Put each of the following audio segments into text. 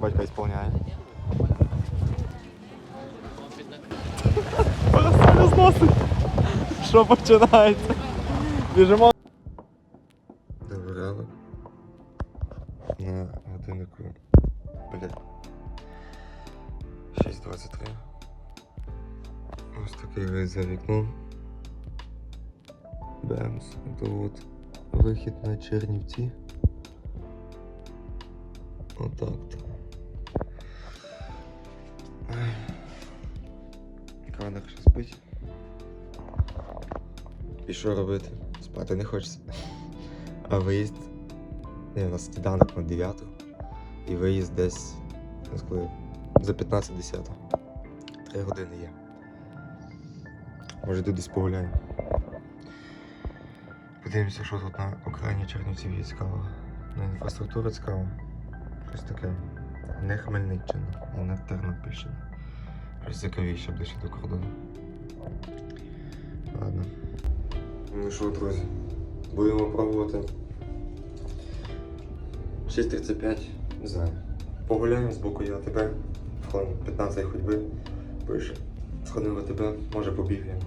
Батько ісполняє. Просто зносить. Що починається? Біжимо. За вікном. Бемс. Це от вихід на Чернівці. Отак то. Кавадах ще спить. І що робити? Спати не хочеться. А виїзд. Не, у нас сніданок на 9 і виїзд десь коли, за 15-10. Три години є. Може десь погуляю. Подивимося, що тут на окраїні Чернівців є цікаво. На інфраструктура цікава. Щось таке. Не Хмельниччина, не Тернопільщина. Щось цікавіше ближче до кордону. Ладно. Ну що, друзі, будемо пробувати. 6.35, не знаю. Погуляємо з боку я тебе. Хвилин 15 ходьби. Пише. Сходимо тебе, може побігаємо.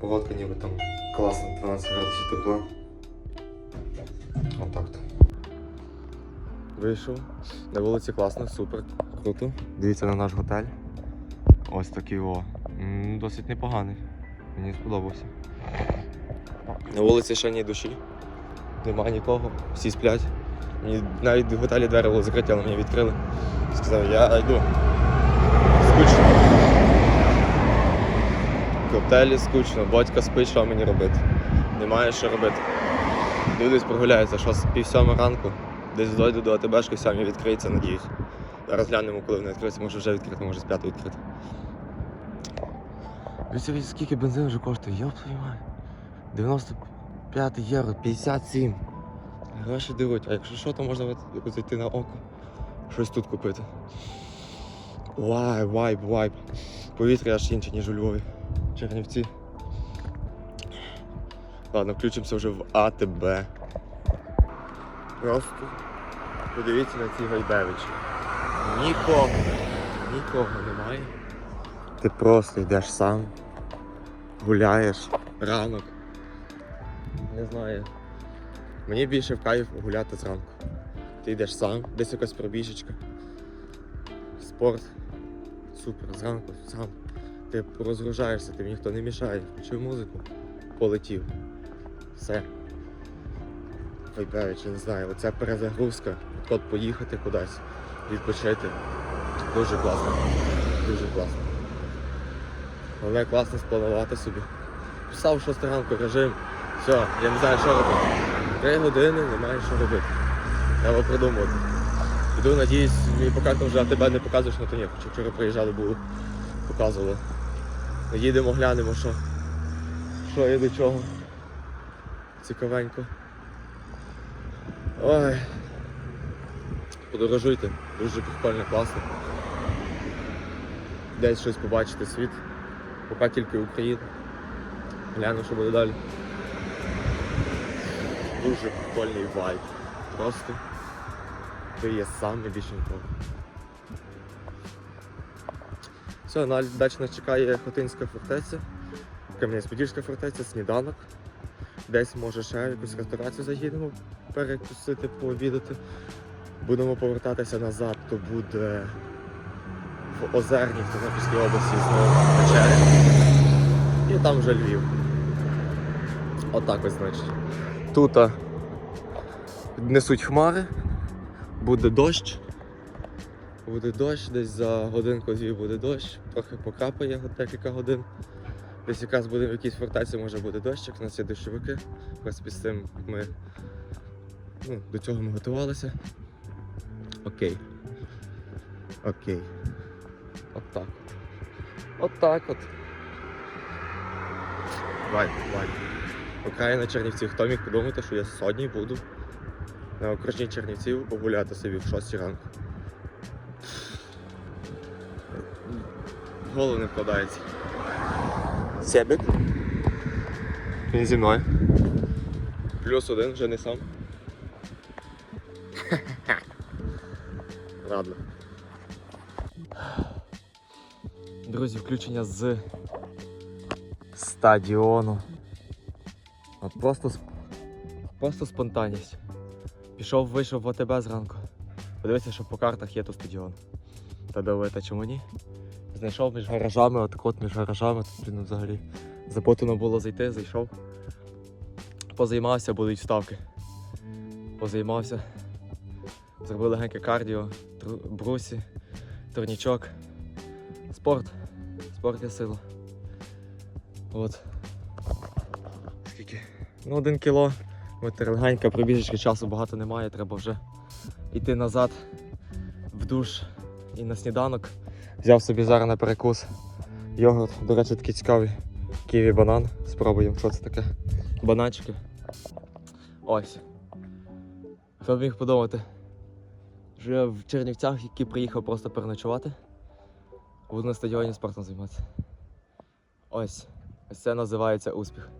Погодка ніби там класна, 12 градусів тепла. Отак то. Вийшов. На вулиці класно, супер, круто. Дивіться на наш готель. Ось такий о. Досить непоганий. Мені сподобався. На вулиці ще ні душі. Нема нікого, всі сплять. Мені навіть в готелі двері були закриті, але мені відкрили. Сказав, я йду. Скучно. Готелі скучно, батька спить, що мені робити. Немає що робити. Десь прогуляються, що з пів сьома ранку. Десь дойду до АТБшки, сьомі відкриється, надіюсь. Зараз глянемо, коли вони відкриються, може вже відкрити, може з п'ятої відкрити. Дивіться, скільки бензин вже коштує, йоп твою мать. 95 євро, 57. Гроші дивуть, а якщо що, то можна зайти на око. Щось тут купити. Вайб, вайб, вайб. Повітря аж інше, ніж у Львові. Чернівці. Ладно, включимося вже в АТБ. Просто подивіться на ці гайбевичі. Нікого. Нікого немає. Ти просто йдеш сам, гуляєш ранок. Не знаю. Мені більше в кайф гуляти зранку. Ти йдеш сам, десь якась пробіжечка. Спорт. Супер, зранку, сам. Ти розгружаєшся, тобі ніхто не мішає. Включив музику, полетів. Все. Вайбевич, я не знаю, оця перезагрузка, от поїхати кудись, відпочити. Дуже класно. Дуже класно. Головне класно спланувати собі. Писав 6 ранку режим. Все, я не знаю, що робити. Три години немає що робити. Треба придумувати. Іду, надіюсь, мені покажуть вже, а тебе не показуєш, ну то ні, хоча вчора приїжджали, було, показували. Їдемо, глянемо, що. Що і до чого. Цікавенько. Ой. Подорожуйте, дуже прикольно, класно. Десь щось побачити світ. Поки тільки Україна. Гляну, що буде далі. Дуже прикольний вайб. Просто ти є сам більше нікого. Все, далі нас чекає Хотинська фортеця, Кам'янець-Подільська фортеця, сніданок. Десь може ще якусь ресторацію заїдемо перекусити, пообідати. Будемо повертатися назад, то буде в Озерні, в Тернопільській області знову вечеря. І там вже Львів. Отак ось значить. Тут несуть хмари, буде дощ. Буде дощ, десь за годинку-дві буде дощ, трохи покрапає декілька годин. Десь якраз буде в якійсь фортеці, може буде дощик, у нас є дощовики. В принципі, з цим ми ну, до цього ми готувалися. Окей. Окей. От так. От так от. Вай, вай. Окраїна Чернівців. Хто міг подумати, що я сьогодні буду на окружній Чернівців погуляти собі в 6 ранку. В голову не вкладається. Себік. Він зі мною. Плюс один вже не сам. Ладно. Друзі, включення з стадіону. От просто, просто спонтанність. Пішов, вийшов в ОТБ зранку. Подивився, що по картах є тут стадіон. Та давайте чому ні? Знайшов між гаражами, отак от між гаражами, тут блін, взагалі запутано було зайти, зайшов. Позаймався, будуть вставки. Позаймався. Зробив легеньке кардіо, брусі, турнічок. Спорт. Спорт є сила. От. Скільки? Ну, один кіло. От легенька пробіжечка часу багато немає, треба вже йти назад в душ і на сніданок. Взяв собі зараз на перекус йогурт. До речі, такий цікавий. Ківі банан. Спробуємо, що це таке. Бананчики. Ось. Хто б міг подумати? Що я в Чернівцях, який приїхав просто переночувати. Буду на стадіоні спортом займатися. Ось. Ось це називається успіх.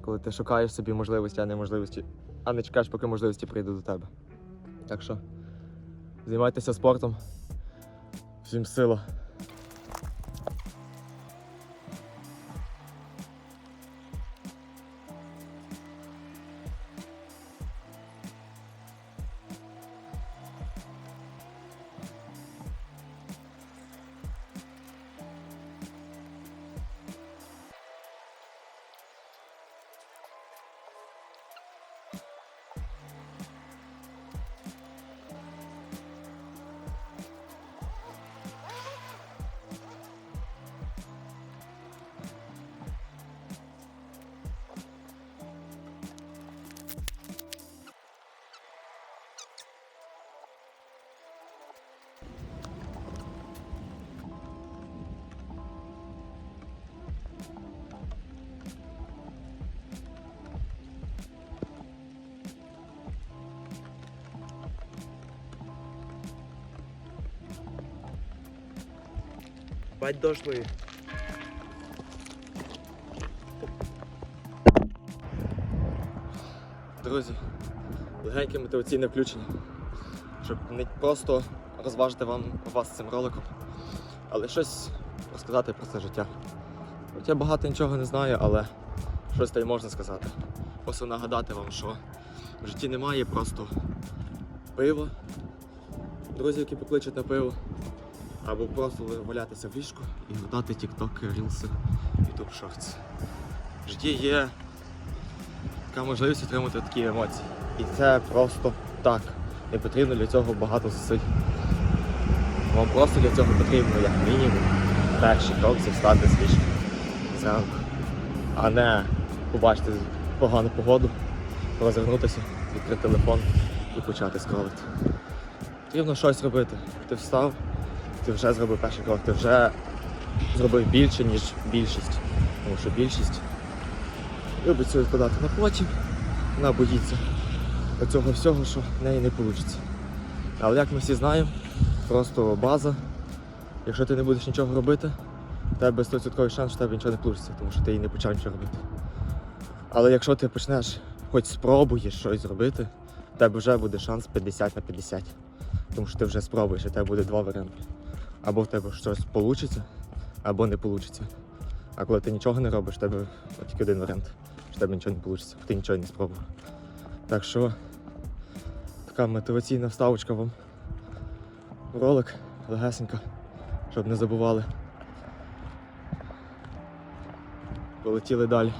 Коли ти шукаєш собі можливості, а не можливості, а не чекаєш, поки можливості прийдуть до тебе. Так що займайтеся спортом. Всім сила. Бать дошли. Друзі, легеньке мотиваційне включення, щоб не просто розважити вам вас цим роликом, але щось розказати про це життя. От я багато нічого не знаю, але щось та й можна сказати. Просто нагадати вам, що в житті немає просто пива, друзі, які покличуть на пиво, або просто валятися в ліжку і гортати тік-ток, рілси, ютуб шортс. В житті є така можливість отримати такі емоції. І це просто так. Не потрібно для цього багато зусиль. Вам просто для цього потрібно, як мінімум, перший крок це встати з ліжка зранку. А не побачити погану погоду, розвернутися, відкрити телефон і почати скролити. Потрібно щось робити. Ти встав, ти вже зробив перший крок, ти вже зробив більше, ніж більшість. Тому що більшість любить все відкладати на потім, вона боїться цього всього, що в неї не вийде. Але як ми всі знаємо, просто база. Якщо ти не будеш нічого робити, в тебе 100% шанс, що в тебе нічого не вийде, тому що ти і не почав нічого робити. Але якщо ти почнеш, хоч спробуєш щось зробити, в тебе вже буде шанс 50 на 50. Тому що ти вже спробуєш, і в тебе буде два варіанти. Або в тебе щось вийде, або не вийде. А коли ти нічого не робиш, в тебе тільки один варіант, що в тебе нічого не вийде, ти нічого не спробував. Так що така мотиваційна вставочка вам ролик легесенька, щоб не забували. Полетіли далі.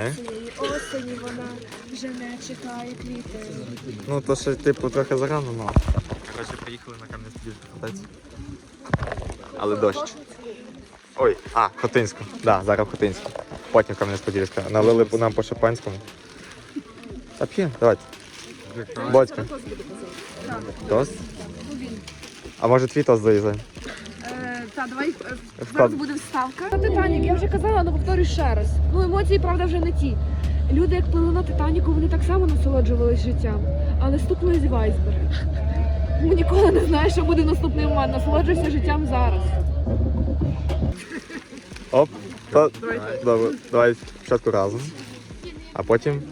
Цієї осені вона вже не чекає квіти. Ну то ще типу трохи зарано, ну. Коротше, приїхали на кам'янець подільську Але дощ. Ой, а, Хотинську. Да, зараз Хотинську. Потім Кам'янець-Подільська. Налили нам по шампанському. Та п'є, давайте. Бодька. Тост? А може твій тост заїзде? Е, давай е, зараз буде вставка. Титанік, я вже казала, але повторюю ще раз. Ну, емоції, правда, вже не ті. Люди, як плили на Титаніку, вони так само насолоджувалися життям, але стукнули в айсберг. Ну, ніколи не знаєш, що буде наступний момент. Насолоджуйся життям зараз. Оп. Та... Добре, давай спочатку разом. А потім.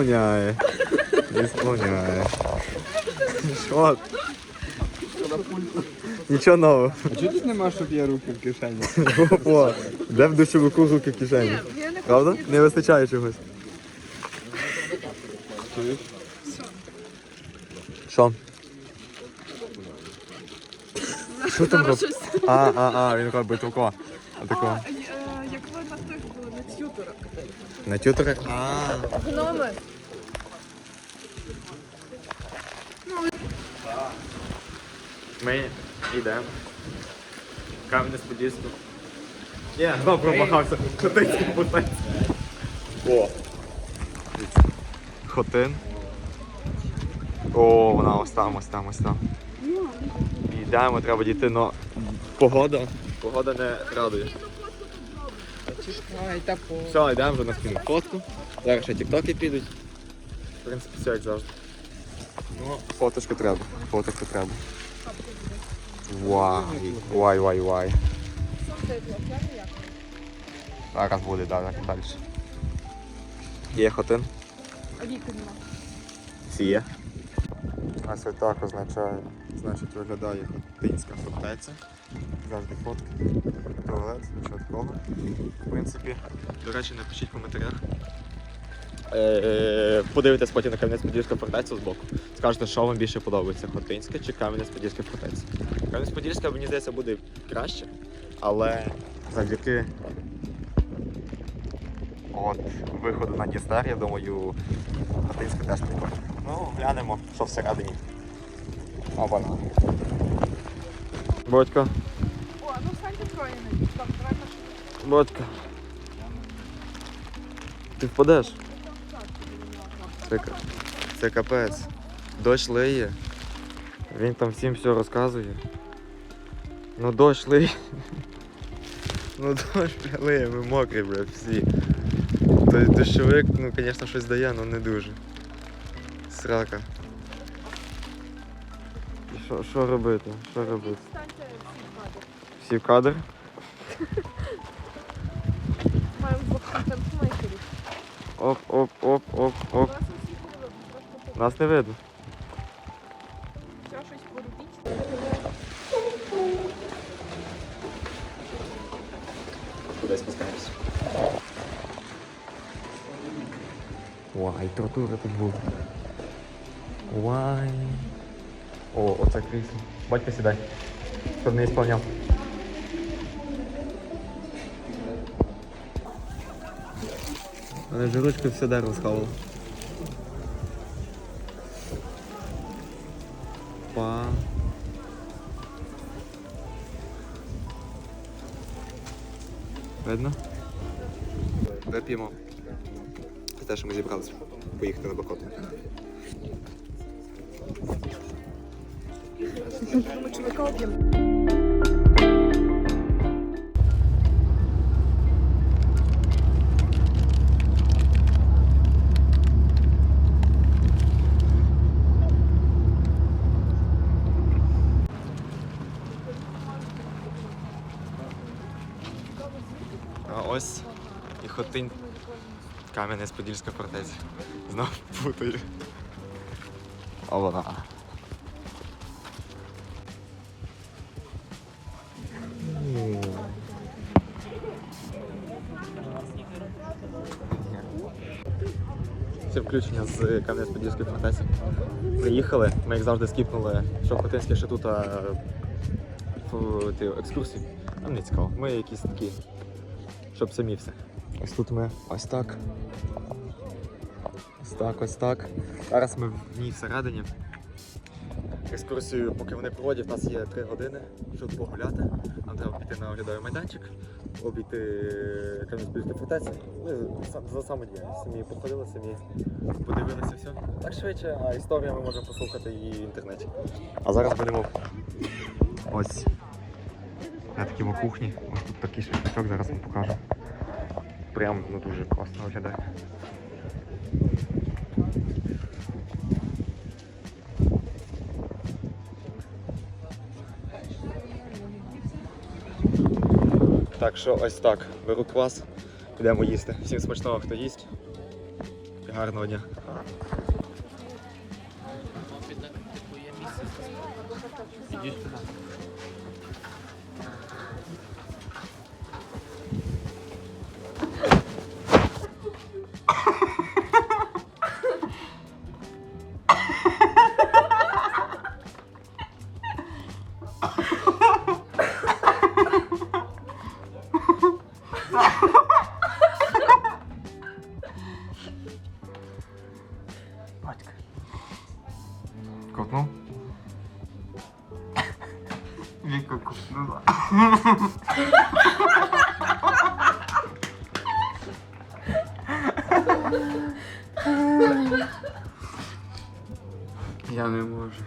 Ісполняє. Ісполняє. Що? Нічого нового. А чого тут нема, щоб є руки в кишені? О, де в душовику руки в кишені? Правда? Не вистачає чогось. Що? Що там робить? А, а, а, він робить тако. Отако. Як ви на тих були, на тюторах. На тюторах? А. Гноми. Ми йдемо. Кам'янець подільську. Ні, знов промахався. Хотинський путець. О. Хотин. О, вона ось там, ось там, ось там. Йдемо, треба дійти, но погода. Погода не радує. Ай, та по. Все, йдемо вже на спільну фотку. Зараз ще тіктоки підуть. В принципі, все як завжди. Ну, фоточку треба. Фоточку треба. Вай, вай, вай, вай. Зараз буде, да, так, далі. Є хотин? А віки. Всі є. Ось так означає, значить виглядає хотинська фортеця. Завжди фотки. Туалет, нічого такого. В принципі, до речі, напишіть в коментарях. Е, Подивитесь потім на Кам'янець-Подільська фортеця з боку. Скажете, що вам більше подобається, Хотинська чи Кам'янець-Подільська фортеця. Кам'янець-Подільська, мені здається, буде краще, але завдяки от, виходу на Дістер, я думаю, Хотинська теж прикольна. Ну, глянемо, що всередині. Опа. Бодька, О, ну встаньте троє машину. Бодька. Ти впадеш? Це, це капець. Дощ лиє. Він там всім все розказує. Ну дощ лиє. Ну дощ бля, лиє, ми мокрі, бля, всі. Той дощовик, ну, звісно, щось дає, але не дуже. Срака. І Що, що робити? Що робити? Всі. Всі в кадр? Маємо двох контент-мейкерів. Оп, оп, оп, оп, оп. Вас усіх не видно, просто Нас не видно. все щось порубіть. Куди спускаємося? Вай, тортура тут був. Вай. О, оце крісло. Батько сідай. Щоб не ісполняв. Але вже ручку все дерево схавало. Поїхати на Бакоту. Ми чоловіка Кам'янець-Подільська фортеця. Знов путаю. А. Це включення з Кам'янець-Подільської фортеці. Приїхали, ми як завжди скіпнули, що Хотинський ще тут екскурсії. Нам не цікаво. Ми якісь такі, щоб самі все. Ось тут ми ось так. Ось так, ось так. Зараз ми в ній всередині. Екскурсію, поки вони проводять, у нас є 3 години, щоб погуляти. Нам треба піти на оглядовий майданчик, обійти Кам'янець-Подільську фортецю. Ми за, за самодіяльність. Самі походили, самі подивилися все. Так швидше, а історію ми можемо послухати і в інтернеті. А зараз будемо ось на такій кухні. Ось тут такий шашличок, зараз вам покажу. Прям ну, дуже класно виглядає. Так що ось так. Беру квас, підемо їсти. Всім смачного, хто їсть. Гарного дня. Батька. Я не можу.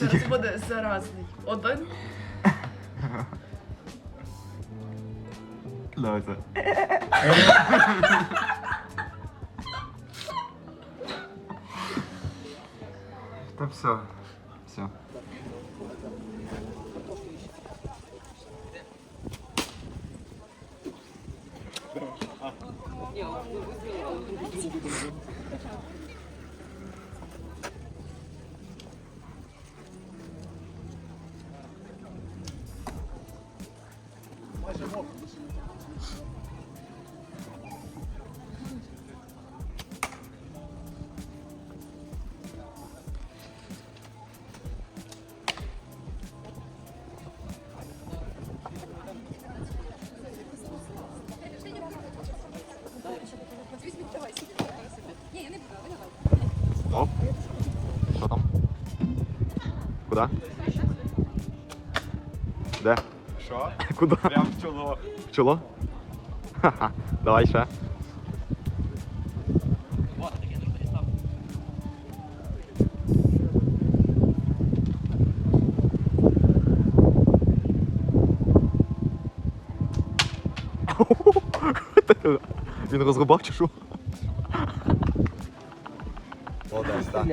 Зараз буде заразний. Один. Давайте. Та все. Все. Оп. Де? Що? Куди? Прям в чоло. В чоло? Ха-ха. Давай ще. Він розрубав чи що? Молодець, так.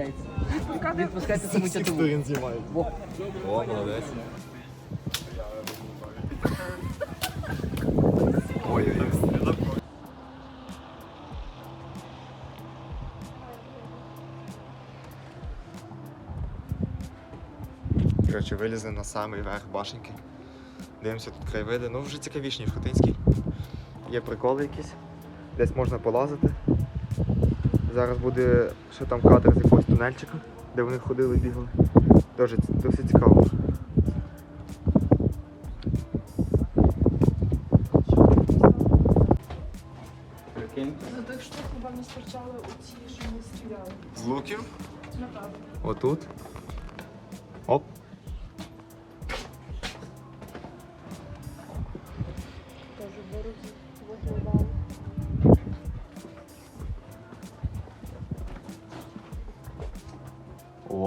Відпускайте саму тятиву. Знімають. Во. О, молодець. Коротше, вилізли на самий верх башенки. Дивимося тут краєвиди. Ну, вже цікавіші, ніж Хотинський. Є приколи якісь. Десь можна полазити. Зараз буде ще там кадр з якогось тунельчика, де вони ходили, бігали. Дуже досить цікаво. За тих штук, напевно, стирчали у ці, що ми стріляли. З луків? Напевно. Отут.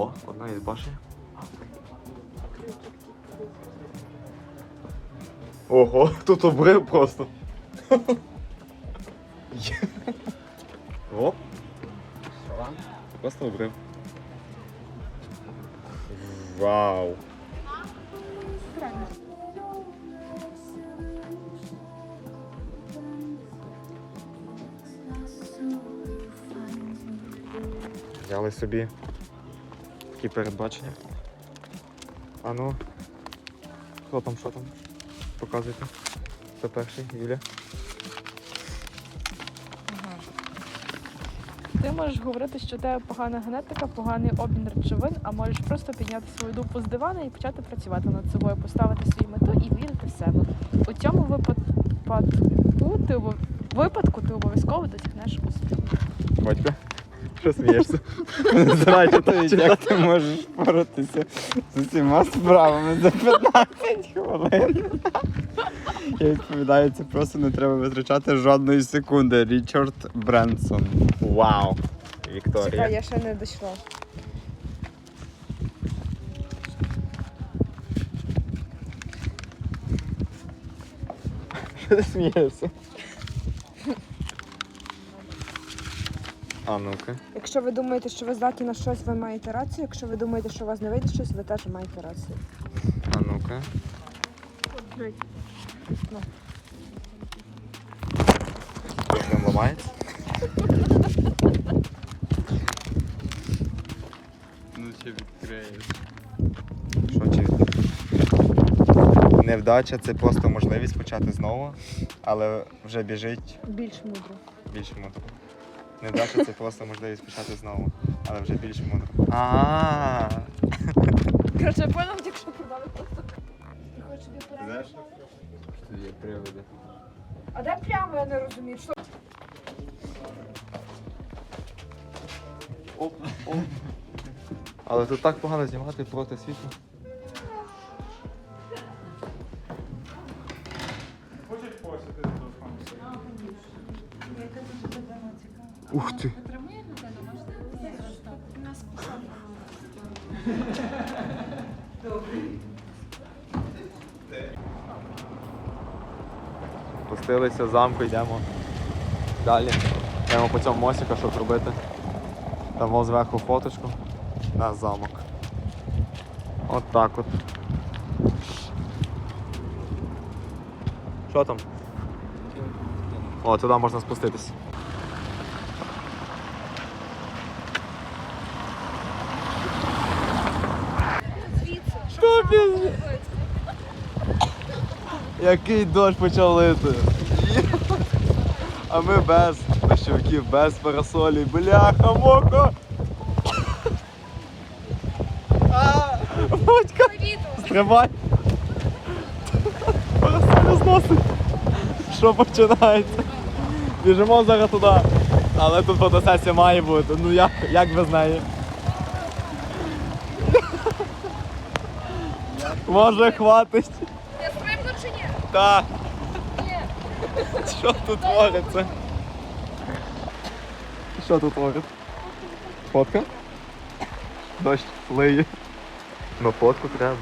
О, одна із башень. Ого, тут обрив просто. О, просто обрив. Вау. Взяли собі такі передбачення. А ну, Що там, що там? Показуйте. Хто перший, Юля? Ти можеш говорити, що у тебе погана генетика, поганий обмін речовин, а можеш просто підняти свою дупу з дивана і почати працювати над собою, поставити свою мету і вірити в себе. У цьому випадку ти обов- випадку ти обов'язково досягнеш успіху. Батько. Що смієшся? Не знаю, чи чи Як ти можеш впоратися з усіма справами за 15 хвилин? Я відповідаю, це просто не треба витрачати жодної секунди. Річард Бренсон. Вау. Вікторія. я ще не дійшла. Що ти смієшся? А ну-ка. Якщо ви думаєте, що ви здатні на щось, ви маєте рацію. Якщо ви думаєте, що у вас не вийде щось, ви теж маєте рацію. А ну-ка. Прям ламається? Ну чи відкриєш? Що чи? Невдача це просто можливість почати знову, але вже біжить Більш мудро. більш мудро. Невдача це просто можливість почати знову, але вже більш мудро. А. Коротше, я поняла, якщо продали просто. Ти хочеш собі Знаєш, що тут є приводи? А де прямо я не розумію? Що? Але тут так погано знімати проти світла. Ух ти! Пустилися з замку, йдемо далі. Йдемо по цьому мостику, щоб зробити. Там зверху фоточку на замок. От так от. Що там? О, туди можна спуститись. Що пізні? Який дощ почав лити. А ми без дощовиків, без парасолі. Бляха, моко! Батька! Стривай! Парасоль зносить! Що починається? Біжимо зараз туди. Але тут фотосесія має бути. Ну як, як без неї? Може хватить? Так. Що тут твориться? Що тут твориться? Фотка? Дощ лиє. Ну фотку треба.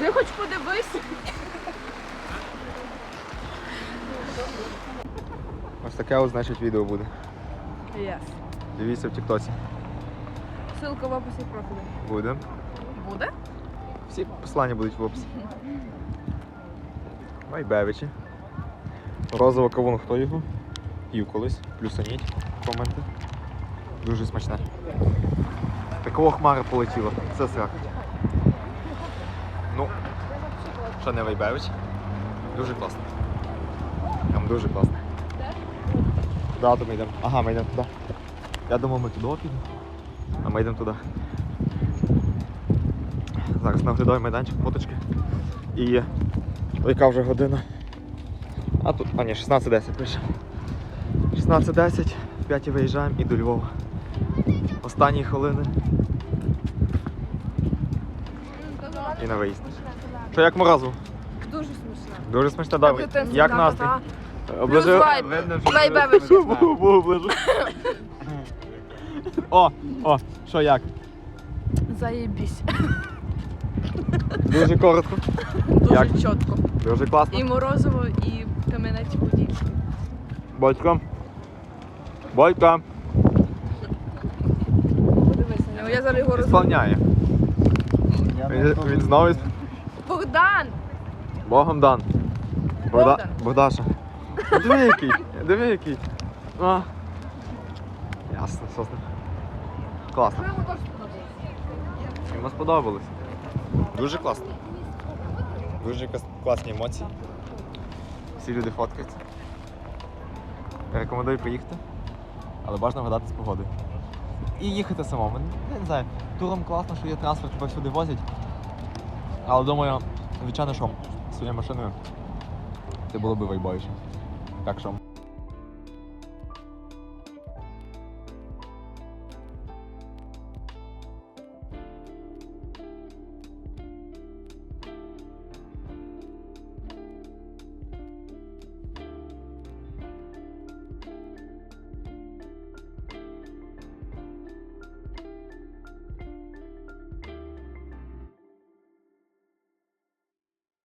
Ти хоч подивись. Ось таке ось значить відео буде. Yes. Дивіться в тіктоці. Ссылка в описі профілю. Буде. Буде? Всі послання будуть в описі. Майбевичі. Розова кавун, хто його? Їв колись. Плюсаніть коменти. Дуже смачне. Такого хмара полетіло. Це срак. Ну, що не Вайбевич? Дуже класно. Там дуже класно. Да, то ми йдемо. Ага, ми йдемо туди. Я думав, ми туди підемо. А ми йдемо туди. Зараз наглядаю майданчик, фоточки. І яка вже година? А тут, а ні, 16.10 пише. 16.10, в 5 виїжджаємо і до Львова. Останні хвилини. І на виїзд. Що як морозу? Дуже смішно. Дуже смачно, добре. Як настрій? Вайбевич. Губу оближив. О, о, що як? Заєбісь. Дуже коротко. Дуже Як? чітко. Дуже класно. І морозиво, і кам'янець подільський. Батько. Батько. Подивись на нього. Я зараз його роз... Сповняє. Він, він знову із- Богдан! Богом дан. Богда... Богдан. Богдаша. Диви який. Диви який. А. Ясно, сосно. Класно. Йому сподобалось. Дуже класно. Дуже класні емоції. Всі люди фоткаються. Рекомендую приїхати, але бажано вгадати з погодою. І їхати самому. Не знаю, туром класно, що є транспорт, тебе всюди возять. Але думаю, звичайно, що своєю машиною це було б вайбовіше. Так що